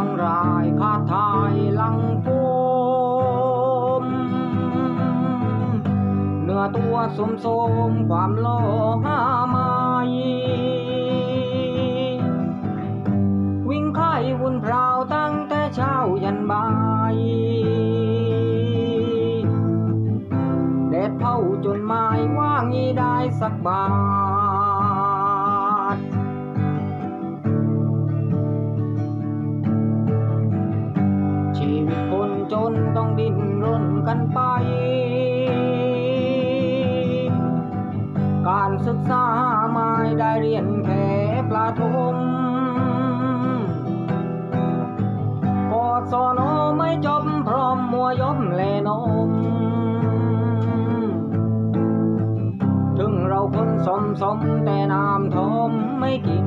รถเครื่องรายคาทายลังโฟมเนื้อตัวสมสมความโลหาไม้วิ่งไข่วุ่นพราวตั้งแต่เช้ายันบ่ายแดดเผาจนไม้ว่างอีได้สักบา กันไป การศึกษาไม่ได้เรียนแค่ประถมปอสอนอไม่จบพร้อมมัวยมแลนม ถึงเราคนสมสมแต่น้ำทมไม่กิน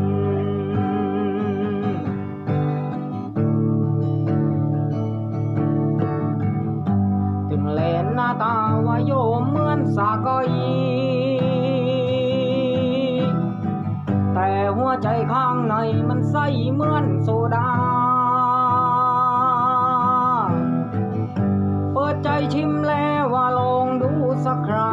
ตาว่าโยมเหมือนสากอยแต่หัวใจข้างในมันใสเหมือนโซดา เปิดใจชิมแล้วว่าลองดูสักครา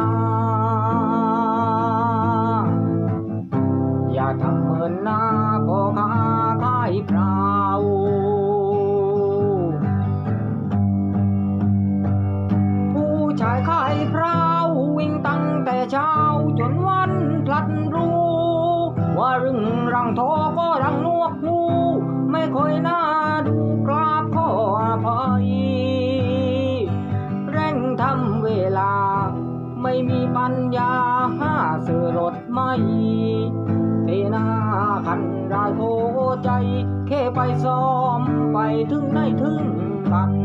อย่าายขายพราววิ่งตั้งแต่เช้า จนวันพลัดรู้ ว่ารึงรังทอก็รังนวกหูไม่ค่อยน่าดูกราบขออภัยเร่งทำเวลา ไม่มีปัญญาหาซื้อรถไม่เทนาคันรายโทใจ แค่ไปซ้อมไปถึงไหนถึงกัน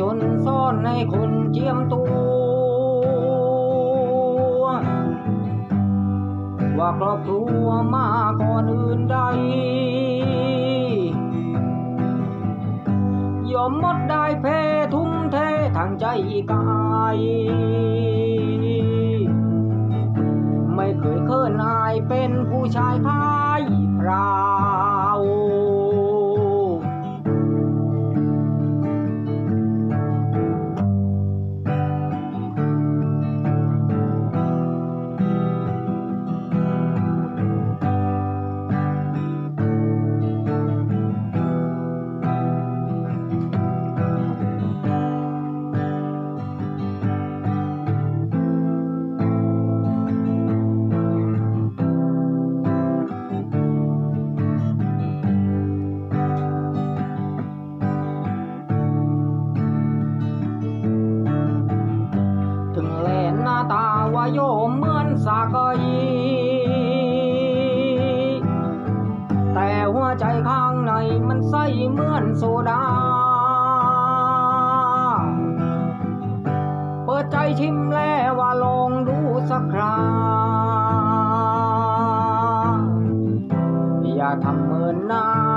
จนซ่อนในคนเจียมตัว ว่าครอบครัวมาก่อนอื่นใด ยอมมดได้เพทุ่มเททางใจกาย ไม่เคยเคินอายเป็นผู้ชายพายพรา กอยแต่หัวใจข้างในมันใสเหมือนโซดา เปิดใจชิมแล้วว่าลองดูสักคราอย่าทำเหมือนน่า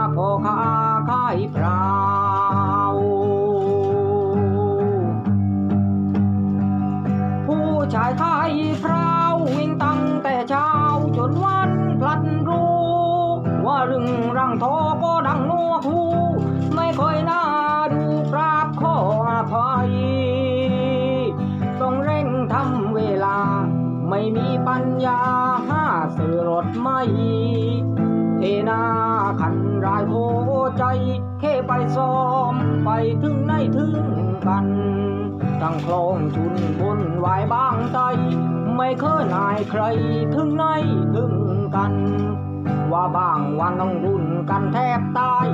งรังทอก็ดังนัวคูไม่ค่อยน่าดูกราบขออภัย ต้องเร่งทำเวลา ไม่มีปัญญาหาซื้อรถไม่เทนาขันรายโพใจแค่ไปซ้อมไปถึงไหนถึงกันตั้งคลองชุนบนไหวายบางใจไม่เคยนายใครถึงไหนถึง กัน ว่าบางวันต้องรุนกันแทบตาย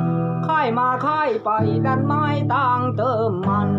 ค่ายมาค่ายไปดันไม้ต่างเติมมัน